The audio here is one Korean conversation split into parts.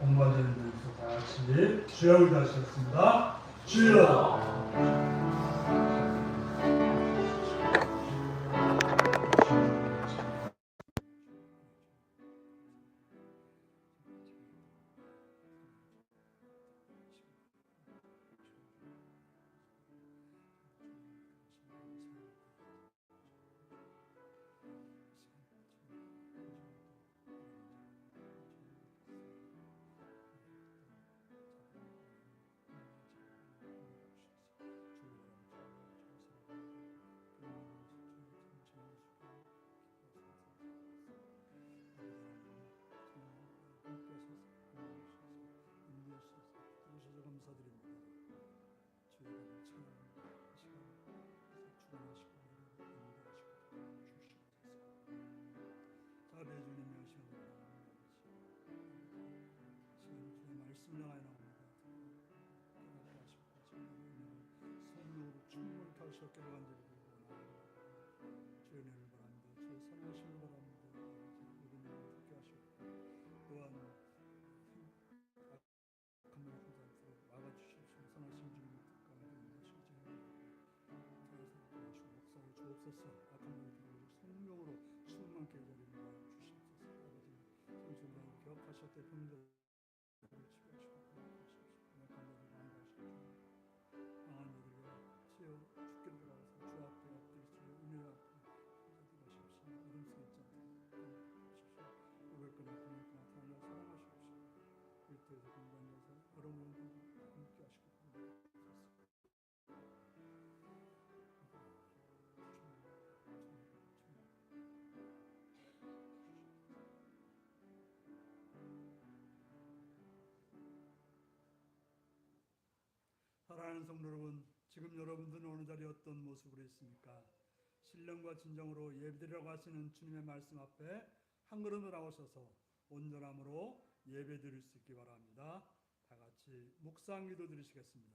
공과자님들께서 다 같이 주여 기도하셨습니다. 주여. 주옵게 만들고 주의 은혜를 바랍니다. 주의 선하심을 바랍니다. 우리는 듣게 하시고 또한 악한 말을 앞으로 막아주십시오. 선하신 주님 가운데 인도하시고 제가 그래서 주옵소서 말을 들고 성령으로 충만케 해드리는 주시옵소서 아버지 성신과 기억하셨대 분들 치유하 사랑하는 성도 여러분, 지금 여러분들은 어느 자리에 어떤 모습으로 있습니까? 신령과 진정으로 예배드리라고 하시는 주님의 말씀 앞에 한 걸음을 나오셔서 온전함으로 예배드릴 수 있기 바랍니다. 다 같이 묵상 기도 드리시겠습니다.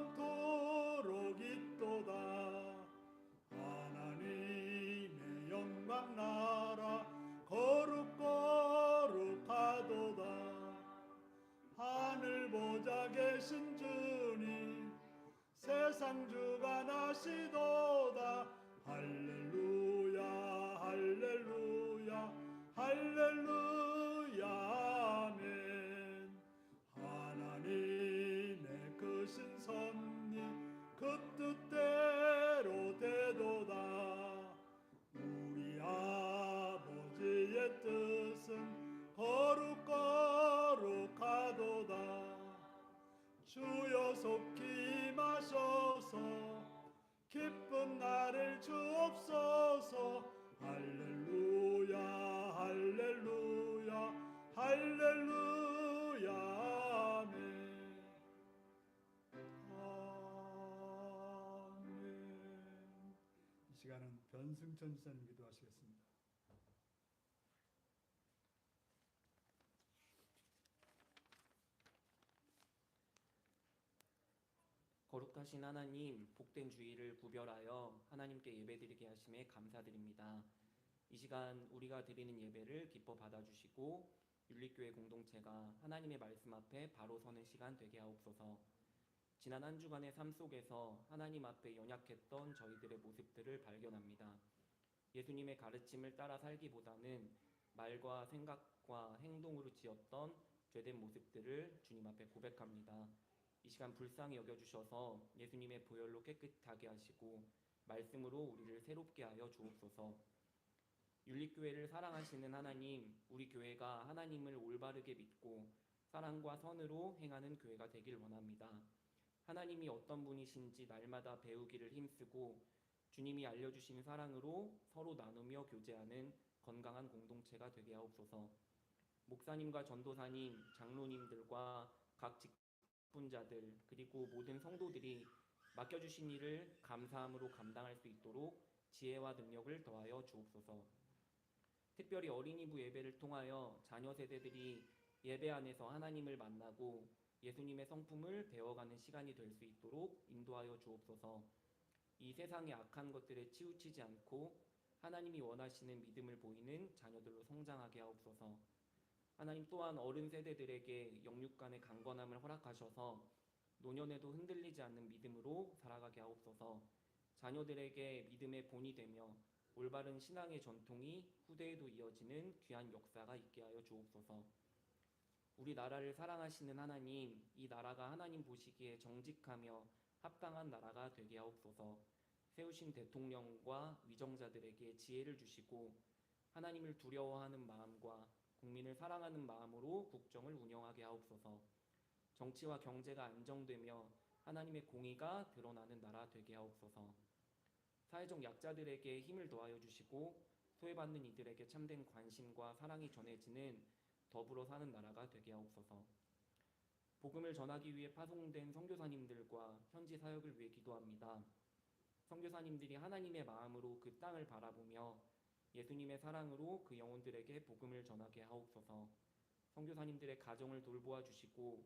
영원 없어서. 할렐루야 할렐루야 할렐루야 아멘. 이 시간은 변승천 사님 기도하시겠습니다. 거룩하신 하나님, 복된 주일을 구별하여 하나님께 예배드리게 하심에 감사드립니다. 이 시간 우리가 드리는 예배를 기뻐 받아주시고 윤리교회 공동체가 하나님의 말씀 앞에 바로 서는 시간 되게 하옵소서. 지난 한 주간의 삶 속에서 하나님 앞에 연약했던 저희들의 모습들을 발견합니다. 예수님의 가르침을 따라 살기보다는 말과 생각과 행동으로 지었던 죄된 모습들을 주님 앞에 고백합니다. 이 시간 불쌍히 여겨주셔서 예수님의 보혈로 깨끗하게 하시고 말씀으로 우리를 새롭게 하여 주옵소서. 윤리교회를 사랑하시는 하나님, 우리 교회가 하나님을 올바르게 믿고 사랑과 선으로 행하는 교회가 되길 원합니다. 하나님이 어떤 분이신지 날마다 배우기를 힘쓰고 주님이 알려주신 사랑으로 서로 나누며 교제하는 건강한 공동체가 되게 하옵소서. 목사님과 전도사님, 장로님들과 각 직 분자들 그리고 모든 성도들이 맡겨주신 일을 감사함으로 감당할 수 있도록 지혜와 능력을 더하여 주옵소서. 특별히 어린이부 예배를 통하여 자녀 세대들이 예배 안에서 하나님을 만나고 예수님의 성품을 배워가는 시간이 될 수 있도록 인도하여 주옵소서. 이 세상의 악한 것들에 치우치지 않고 하나님이 원하시는 믿음을 보이는 자녀들로 성장하게 하옵소서. 하나님 또한 어른 세대들에게 영육 간의 강건함을 허락하셔서 노년에도 흔들리지 않는 믿음으로 살아가게 하옵소서. 자녀들에게 믿음의 본이 되며 올바른 신앙의 전통이 후대에도 이어지는 귀한 역사가 있게 하여 주옵소서. 우리 나라를 사랑하시는 하나님, 이 나라가 하나님 보시기에 정직하며 합당한 나라가 되게 하옵소서. 세우신 대통령과 위정자들에게 지혜를 주시고 하나님을 두려워하는 마음과 국민을 사랑하는 마음으로 국정을 운영하게 하옵소서. 정치와 경제가 안정되며 하나님의 공의가 드러나는 나라 되게 하옵소서. 사회적 약자들에게 힘을 더하여 주시고 소외받는 이들에게 참된 관심과 사랑이 전해지는 더불어 사는 나라가 되게 하옵소서. 복음을 전하기 위해 파송된 선교사님들과 현지 사역을 위해 기도합니다. 선교사님들이 하나님의 마음으로 그 땅을 바라보며 예수님의 사랑으로 그 영혼들에게 복음을 전하게 하옵소서. 선교사님들의 가정을 돌보아 주시고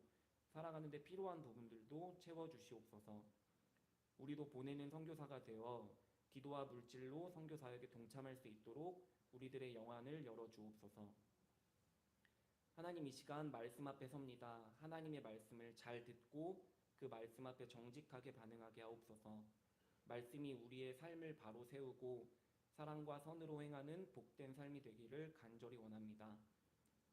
살아가는 데 필요한 부분들도 채워 주시옵소서. 우리도 보내는 선교사가 되어 기도와 물질로 선교 사역에 동참할 수 있도록 우리들의 영안을 열어 주옵소서. 하나님 이 시간 말씀 앞에 섭니다. 하나님의 말씀을 잘 듣고 그 말씀 앞에 정직하게 반응하게 하옵소서. 말씀이 우리의 삶을 바로 세우고 사랑과 선으로 행하는 복된 삶이 되기를 간절히 원합니다.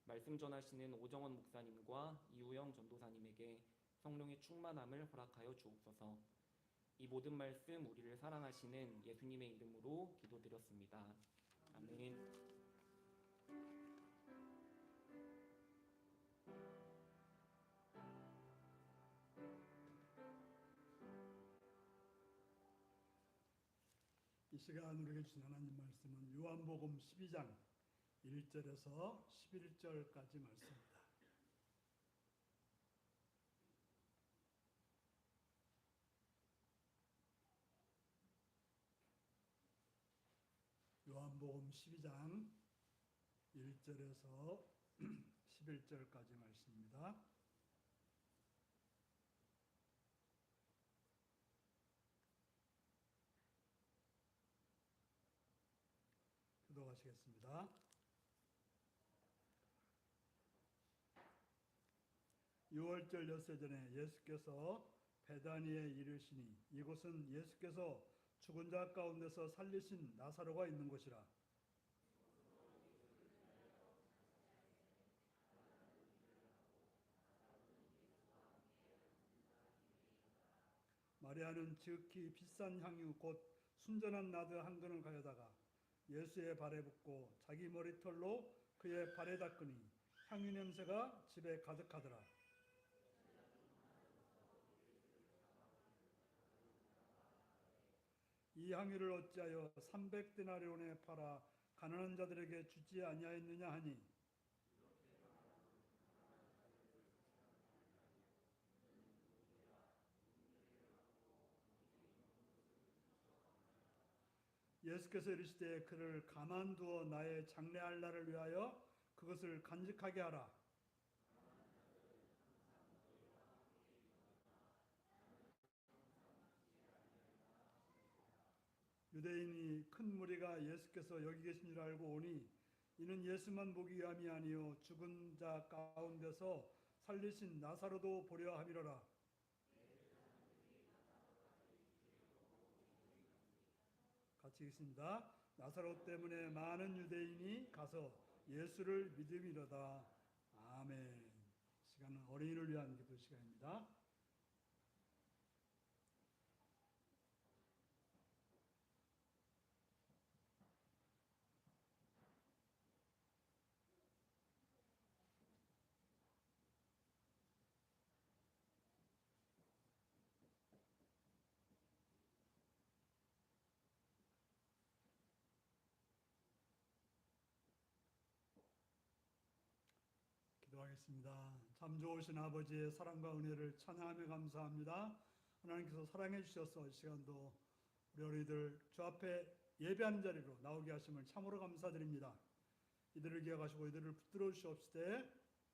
말씀 전하시는 오정원 목사님과 이우영 전도사님에게 성령의 충만함을 허락하여 주옵소서. 이 모든 말씀 우리를 사랑하시는 예수님의 이름으로 기도드렸습니다. 아멘. 시간 우리에게 주신 하나님 말씀은 요한복음 12장 1절에서 11절까지 말씀입니다. 요한복음 12장 1절에서 11절까지 말씀입니다. 기도하시겠습니다. 유월절 엿새 전에 예수께서 베다니에 이르시니 이곳은 예수께서 죽은 자 가운데서 살리신 나사로가 있는 곳이라. 마리아는 지극히 비싼 향유 곧 순전한 나드 한 근을 가져다가 예수의 발에 붓고 자기 머리털로 그의 발에 닦으니 향유 냄새가 집에 가득하더라. 이 향유를 어찌하여 300데나리온에 팔아 가난한 자들에게 주지 아니하였느냐 하니 예수께서 이르시되 그를 가만두어 나의 장래할 날을 위하여 그것을 간직하게 하라. 유대인이 큰 무리가 예수께서 여기 계신 줄 알고 오니 이는 예수만 보기 위함이 아니요 죽은 자 가운데서 살리신 나사로도 보려 함이로라. 같이 읽습니다. 나사로 때문에 많은 유대인이 가서 예수를 믿음이로다. 아멘. 시간은 어린이를 위한 기도 시간입니다. 기도하겠습니다. 참 좋으신 아버지의 사랑과 은혜를 찬양하며 감사합니다. 하나님께서 사랑해 주셔서 이 시간도 우리 어린이들 주 앞에 예배하는 자리로 나오게 하심을 참으로 감사드립니다. 이들을 기억하시고 이들을 붙들어 주시옵시되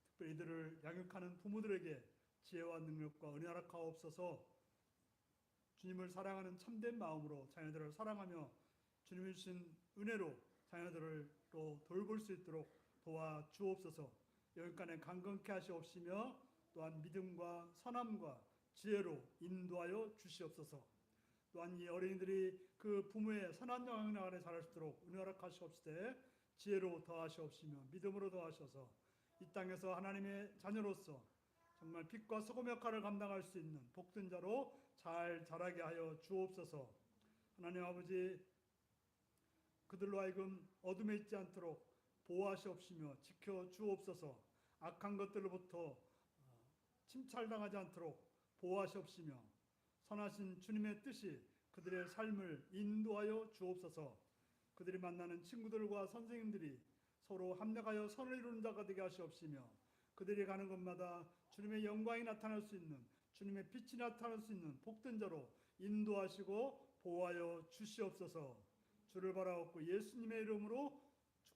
특별히 이들을 양육하는 부모들에게 지혜와 능력과 은혜 허락하옵소서 주님을 사랑하는 참된 마음으로 자녀들을 사랑하며 주님이 주신 은혜로 자녀들을 또 돌볼 수 있도록 도와 주옵소서 여기까지 강건케 하시옵시며 또한 믿음과 선함과 지혜로 인도하여 주시옵소서. 또한 이 어린이들이 그 부모의 선한 영향 아래 자랄 수 있도록 은혜 허락하시옵시되 지혜로 더하시옵시며 믿음으로 더하셔서 이 땅에서 하나님의 자녀로서 정말 빛과 소금 역할을 감당할 수 있는 복된 자로 잘 자라게 하여 주옵소서. 하나님 아버지 그들로 하여금 어둠에 있지 않도록 보호하시옵시며 지켜 주옵소서. 악한 것들로부터 어, 침탈당하지 않도록 보호하시옵시며 선하신 주님의 뜻이 그들의 삶을 인도하여 주옵소서. 그들이 만나는 친구들과 선생님들이 서로 합력하여 선을 이루는 자가 되게 하시옵시며 그들이 가는 곳마다 주님의 영광이 나타날 수 있는 주님의 빛이 나타날 수 있는 복된 자로 인도하시고 보호하여 주시옵소서. 주를 바라옵고 예수님의 이름으로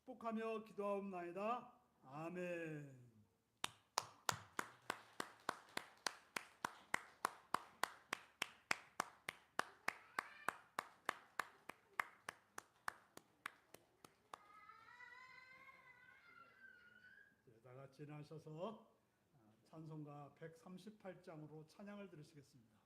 축복하며 기도하옵나이다. 아멘. 다 같이 일어나셔서 아, 찬송가 138장으로 찬양을 들으시겠습니다.